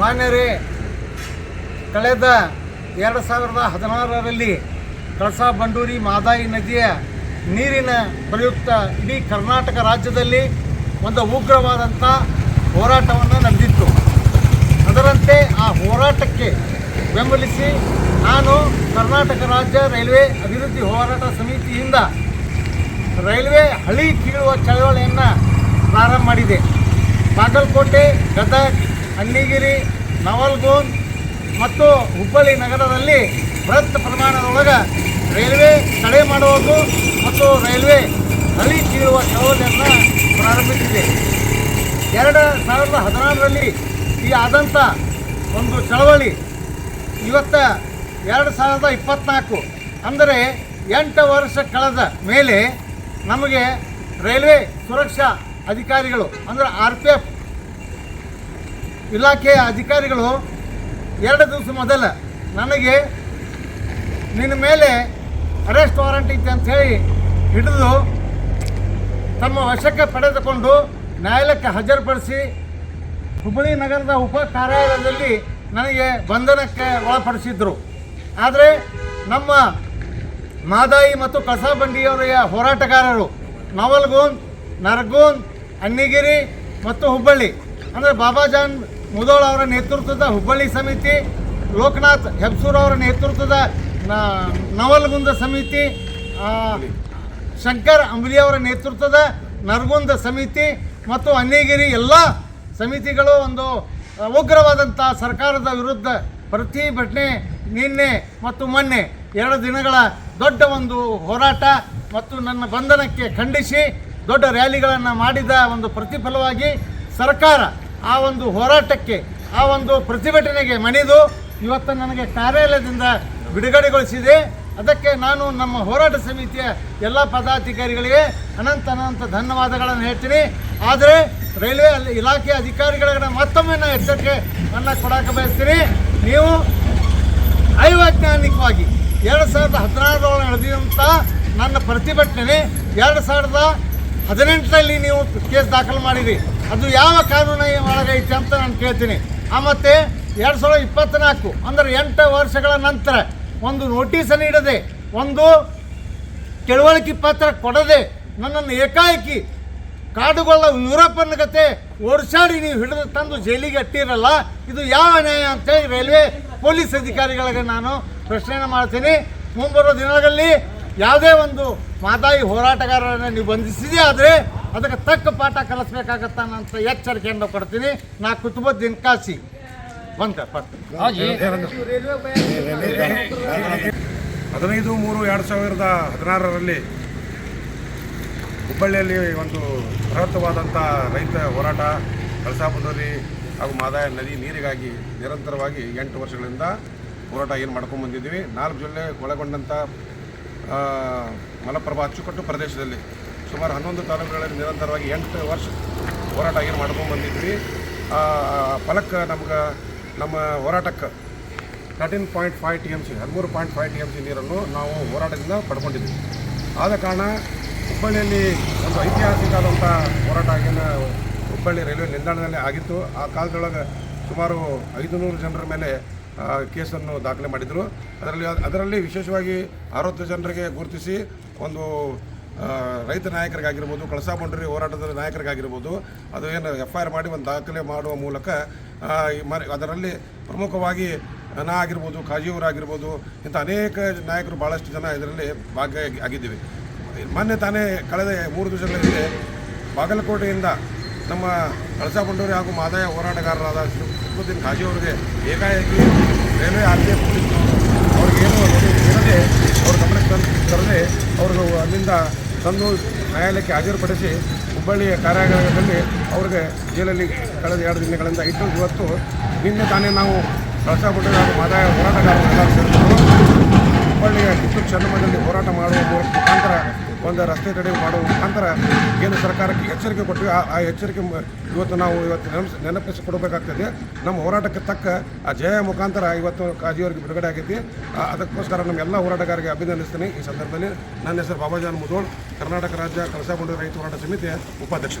ಮಾನ್ಯರೇ, ಕಳೆದ ಎರಡು ಸಾವಿರದ ಹದಿನಾರರಲ್ಲಿ ಕಳಸಾ ಬಂಡೂರಿ ಮಾದಾಯಿ ನದಿಯ ನೀರಿನ ಪ್ರಯುಕ್ತ ಇಡೀ ಕರ್ನಾಟಕ ರಾಜ್ಯದಲ್ಲಿ ಒಂದು ಉಗ್ರವಾದಂಥ ಹೋರಾಟವನ್ನು ನಡೆದಿತ್ತು. ಅದರಂತೆ ಆ ಹೋರಾಟಕ್ಕೆ ಬೆಂಬಲಿಸಿ ನಾನು ಕರ್ನಾಟಕ ರಾಜ್ಯ ರೈಲ್ವೆ ಅಭಿವೃದ್ಧಿ ಹೋರಾಟ ಸಮಿತಿಯಿಂದ ರೈಲ್ವೆ ಹಳಿ ಕೀಳುವ ಚಳವಳಿಯನ್ನು ಪ್ರಾರಂಭ ಮಾಡಿದೆ. ಬಾಗಲಕೋಟೆ, ಗದಗ್ ಅಣ್ಣಿಗಿರಿ ನವಲ್ಗೋನ್ ಮತ್ತು ಹುಬ್ಬಳ್ಳಿ ನಗರದಲ್ಲಿ ಬೃಹತ್ ಪ್ರಮಾಣದೊಳಗೆ ರೈಲ್ವೆ ತಡೆ ಮಾಡುವುದು ಮತ್ತು ರೈಲ್ವೆ ಹಳಿ ಕೀಳುವ ಚಳವಳಿಯನ್ನು ಪ್ರಾರಂಭಿಸಿದೆ. ಎರಡು ಸಾವಿರದ ಹದಿನಾರರಲ್ಲಿ ಈ ಆದಂಥ ಒಂದು ಚಳವಳಿ ಇವತ್ತ ಎರಡು ಸಾವಿರದ ಇಪ್ಪತ್ತ್ನಾಲ್ಕು ಅಂದರೆ ಎಂಟು ವರ್ಷ ಕಳೆದ ಮೇಲೆ ನಮಗೆ ರೈಲ್ವೆ ಸುರಕ್ಷಾ ಅಧಿಕಾರಿಗಳು, ಅಂದರೆ ಆರ್ ಪಿ ಎಫ್ ಇಲಾಖೆಯ ಅಧಿಕಾರಿಗಳು ಎರಡು ದಿವಸ ಮೊದಲ ನನಗೆ ನಿನ್ನ ಮೇಲೆ ಅರೆಸ್ಟ್ ವಾರಂಟ್ ಇತ್ತು ಅಂತ ಹೇಳಿ ಹಿಡಿದು ತಮ್ಮ ವಶಕ್ಕೆ ಪಡೆದುಕೊಂಡು ನ್ಯಾಯಾಲಯಕ್ಕೆ ಹಾಜರುಪಡಿಸಿ ಹುಬ್ಬಳ್ಳಿ ನಗರದ ಉಪ ಕಾರ್ಯಾಲಯದಲ್ಲಿ ನನಗೆ ಬಂಧನಕ್ಕೆ ಒಳಪಡಿಸಿದ್ರು. ಆದರೆ ನಮ್ಮ ಮಾದಾಯಿ ಮತ್ತು ಕಸಾಬಂಡಿಯವರ ಹೋರಾಟಗಾರರು ನವಲ್ಗೂನ್, ನರಗೂನ್ ಅಣ್ಣಿಗಿರಿ ಮತ್ತು ಹುಬ್ಬಳ್ಳಿ, ಅಂದರೆ ಬಾಬಾಜಾನ್ ಮುದೋಳ ಅವರ ನೇತೃತ್ವದ ಹುಬ್ಬಳ್ಳಿ ಸಮಿತಿ, ಲೋಕನಾಥ್ ಹೆಬ್ಸೂರ್ ಅವರ ನೇತೃತ್ವದ ನವಲ್ಗುಂದ ಸಮಿತಿ ಶಂಕರ್ ಅಂಬ್ಲಿ ಅವರ ನೇತೃತ್ವದ ನರಗುಂದ ಸಮಿತಿ ಮತ್ತು ಅನ್ನಿಗಿರಿ ಎಲ್ಲ ಸಮಿತಿಗಳು ಒಂದು ಉಗ್ರವಾದಂಥ ಸರ್ಕಾರದ ವಿರುದ್ಧ ಪ್ರತಿಭಟನೆ ನಿನ್ನೆ ಮತ್ತು ಮೊನ್ನೆ ಎರಡು ದಿನಗಳ ದೊಡ್ಡ ಒಂದು ಹೋರಾಟ ಮತ್ತು ನನ್ನ ಬಂಧನಕ್ಕೆ ಖಂಡಿಸಿ ದೊಡ್ಡ ರ್ಯಾಲಿಗಳನ್ನು ಮಾಡಿದ ಒಂದು ಪ್ರತಿಫಲವಾಗಿ ಸರ್ಕಾರ ಆ ಒಂದು ಹೋರಾಟಕ್ಕೆ, ಆ ಒಂದು ಪ್ರತಿಭಟನೆಗೆ ಮಣಿದು ಇವತ್ತು ನನಗೆ ಕಾರ್ಯಾಲಯದಿಂದ ಬಿಡುಗಡೆಗೊಳಿಸಿದೆ. ಅದಕ್ಕೆ ನಾನು ನಮ್ಮ ಹೋರಾಟ ಸಮಿತಿಯ ಎಲ್ಲ ಪದಾಧಿಕಾರಿಗಳಿಗೆ ಅನಂತ ಅನಂತ ಧನ್ಯವಾದಗಳನ್ನು ಹೇಳ್ತೀನಿ. ಆದರೆ ರೈಲ್ವೆ ಅಲ್ಲಿ ಇಲಾಖೆ ಅಧಿಕಾರಿಗಳ ಮತ್ತೊಮ್ಮೆ ನಾನು ಎಚ್ಚರಿಕೆ ನನ್ನ ಕೊಡಕ್ಕೆ ಬಯಸ್ತೀನಿ. ನೀವು ಅವೈಜ್ಞಾನಿಕವಾಗಿ ಎರಡು ಸಾವಿರದ ಹದಿನಾರರೊಳಗೆ ನಡೆದಿದಂಥ ನನ್ನ ಪ್ರತಿಭಟನೆ ಎರಡು ಸಾವಿರದ ಹದಿನೆಂಟರಲ್ಲಿ ನೀವು ಕೇಸ್ ದಾಖಲು ಮಾಡಿರಿ. ಅದು ಯಾವ ಕಾನೂನು ಒಳಗೈತೆ ಅಂತ ನಾನು ಕೇಳ್ತೀನಿ. ಆ ಮತ್ತೆ ಎರಡು ಸಾವಿರದ ಇಪ್ಪತ್ತ್ನಾಲ್ಕು ಅಂದರೆ ಎಂಟು ವರ್ಷಗಳ ನಂತರ ಒಂದು ನೋಟಿಸ್ ನೀಡದೆ, ಒಂದು ತಿಳುವಳಿಕೆ ಪತ್ರ ಕೊಡದೆ ನನ್ನನ್ನು ಏಕಾಏಕಿ ಕಾಡುಗೊಳ್ಳ ಯುರೋಪನ್ ಕತೆ ಓಡಿಸಾಡಿ ನೀವು ಹಿಡಿದು ತಂದು ಜೈಲಿಗೆ ಅಟ್ಟಿರಲ್ಲ ಇದು ಯಾವ ನ್ಯಾಯ ಅಂತೇಳಿ ರೈಲ್ವೆ ಪೊಲೀಸ್ ಅಧಿಕಾರಿಗಳಿಗೆ ನಾನು ಪ್ರಶ್ನೆಯನ್ನು ಮಾಡ್ತೀನಿ. ಮುಂಬರುವ ದಿನಗಳಲ್ಲಿ ಯಾವುದೇ ಒಂದು ಮಾದಾಯಿ ಹೋರಾಟಗಾರರನ್ನು ನೀವು ಬಂಧಿಸಿದೆ ಆದರೆ ಅದಕ್ಕೆ ತಕ್ಕ ಪಾಠ ಕಲಿಸ್ಬೇಕಾಗತ್ತ ಅಂತ ಎಚ್ಚರಿಕೆಯನ್ನು ಕೊಡ್ತೀನಿ. ನಾ ಕುತುಬದ್ದಿನ ದಿನಕಾಸಿ. ಬಂತ ಹದಿನೈದು ಮೂರು ಎರಡು ಸಾವಿರದ ಹದಿನಾರರಲ್ಲಿ ಹುಬ್ಬಳ್ಳಿಯಲ್ಲಿ ಒಂದು ಬೃಹತ್ವಾದಂಥ ರೈತ ಹೋರಾಟ ಕಳಸಾಪುದೂರಿ ಹಾಗೂ ಮಾದಾಯ ನದಿ ನೀರಿಗಾಗಿ ನಿರಂತರವಾಗಿ ಎಂಟು ವರ್ಷಗಳಿಂದ ಹೋರಾಟ ಏನು ಮಾಡ್ಕೊಂಡು ಬಂದಿದ್ದೀವಿ. ನಾಲ್ಕು ಜಿಲ್ಲೆ ಒಳಗೊಂಡಂಥ ಮಲಪ್ರಭಾ ಅಚ್ಚುಕಟ್ಟು ಪ್ರದೇಶದಲ್ಲಿ ಸುಮಾರು ಹನ್ನೊಂದು ತಾಲೂಕುಗಳಲ್ಲಿ ನಿರಂತರವಾಗಿ ಎಂಟು ವರ್ಷ ಹೋರಾಟ ಏನು ಮಾಡ್ಕೊಂಡು ಬಂದಿದ್ವಿ ಫಲಕ್ಕೆ ನಮ್ಗೆ, ನಮ್ಮ ಹೋರಾಟಕ್ಕೆ thirteen point five T M C ಹದಿಮೂರು point five T M C ನೀರನ್ನು ನಾವು ಹೋರಾಟದಿಂದ ಪಡ್ಕೊಂಡಿದ್ದೀವಿ. ಆದ ಕಾರಣ ಹುಬ್ಬಳ್ಳಿಯಲ್ಲಿ ಒಂದು ಐತಿಹಾಸಿಕವಾದಂಥ ಹೋರಾಟ ಆಗಿನ ಹುಬ್ಬಳ್ಳಿ ರೈಲ್ವೆ ನಿಲ್ದಾಣದಲ್ಲಿ ಆಗಿತ್ತು. ಆ ಕಾಲದೊಳಗೆ ಸುಮಾರು ಐದುನೂರು ಜನರ ಮೇಲೆ ಕೇಸನ್ನು ದಾಖಲೆ ಮಾಡಿದರು. ಅದರಲ್ಲಿ ಅದರಲ್ಲಿ ವಿಶೇಷವಾಗಿ ಅರವತ್ತು ಜನರಿಗೆ ಗುರುತಿಸಿ ಒಂದು ರೈತ ನಾಯಕರಿಗಾಗಿರ್ಬೋದು, ಕಳಸಾ ಬಂಡೂರಿ ಹೋರಾಟದ ನಾಯಕರಿಗಾಗಿರ್ಬೋದು, ಅದು ಏನು ಎಫ್ ಐ ಆರ್ ಮಾಡಿ ಒಂದು ದಾಖಲೆ ಮಾಡುವ ಮೂಲಕ ಅದರಲ್ಲಿ ಪ್ರಮುಖವಾಗಿ ನಾ ಆಗಿರ್ಬೋದು ಖಾಜಿಯವರಾಗಿರ್ಬೋದು ಇಂಥ ಅನೇಕ ನಾಯಕರು ಭಾಳಷ್ಟು ಜನ ಇದರಲ್ಲಿ ಭಾಗಿಯಾಗಿ ಆಗಿದ್ದೀವಿ. ಮೊನ್ನೆ ತಾನೇ ಕಳೆದ ಮೂರು ದಿವಸಗಳ ಬಾಗಲಕೋಟೆಯಿಂದ ನಮ್ಮ ಕಳಸಾ ಬಂಡೂರಿ ಹಾಗೂ ಮಾದಾಯ ಹೋರಾಟಗಾರರಾದ ಶುಭುದ್ದೀನ್ ಖಾಜಿ ಅವರಿಗೆ ಏಕಾಏಕಿ ರೈಲ್ವೆ ಆರ್ ಪಿ ಎಫ್ ಅವ್ರಿಗೇನು ಇರದೆ ಅವ್ರ ಗಮನಕ್ಕೆ ತಂದು ತರದೆ ಅವ್ರಿಗೆ ಅಲ್ಲಿಂದ ತಂದು ನ್ಯಾಯಾಲಯಕ್ಕೆ ಹಾಜರುಪಡಿಸಿ ಹುಬ್ಬಳ್ಳಿಯ ಕಾರ್ಯಾಗಾರದಲ್ಲಿ ಅವ್ರಿಗೆ ಜೈಲಲ್ಲಿ ಕಳೆದ ಎರಡು ದಿನಗಳಿಂದ. ಇಟ್ಟು ಇವತ್ತು ನಿನ್ನೆ ತಾನೇ ನಾವು ಕಳಸಾ ಬಂಡೂರಿ ಹಾಗೂ ಮಾದಾಯ ಹೋರಾಟಗಾರರೆಲ್ಲ ಸೇರಿಕೊಂಡು ಹುಬ್ಬಳ್ಳಿಯ ಕಿತ್ತೂರು ಚೆನ್ನಮ್ಮದಲ್ಲಿ ಹೋರಾಟ ಮಾಡುವ ಮುಖಾಂತರ ಒಂದು ರಸ್ತೆ ತಡೆ ಮಾಡುವ ಮುಖಾಂತರ ಕೇಂದ್ರ ಸರ್ಕಾರಕ್ಕೆ ಎಚ್ಚರಿಕೆ ಕೊಟ್ಟಿವೆ ಆ ಎಚ್ಚರಿಕೆ ಇವತ್ತು ನಾವು ಇವತ್ತು ನೆನಪಿಸಿ ನೆನಪಿಸಿಕೊಡಬೇಕಾಗ್ತದೆ. ನಮ್ಮ ಹೋರಾಟಕ್ಕೆ ತಕ್ಕ ಆ ಜಯ ಮುಖಾಂತರ ಇವತ್ತು ಕಾಜಿಯವರಿಗೆ ಬಿಡುಗಡೆ ಆಗೈತಿ. ಅದಕ್ಕೋಸ್ಕರ ನಮ್ಮ ಎಲ್ಲ ಹೋರಾಟಗಾರರಿಗೆ ಅಭಿನಂದಿಸ್ತೀನಿ. ಈ ಸಂದರ್ಭದಲ್ಲಿ ನನ್ನ ಹೆಸರು ಬಾಬಾಜಾನ್ ಮುದೋಳ್ ಕರ್ನಾಟಕ ರಾಜ್ಯ ಕಳಸಾಗೊಂಡ ರೈತ ಹೋರಾಟ ಸಮಿತಿಯ ಉಪಾಧ್ಯಕ್ಷ.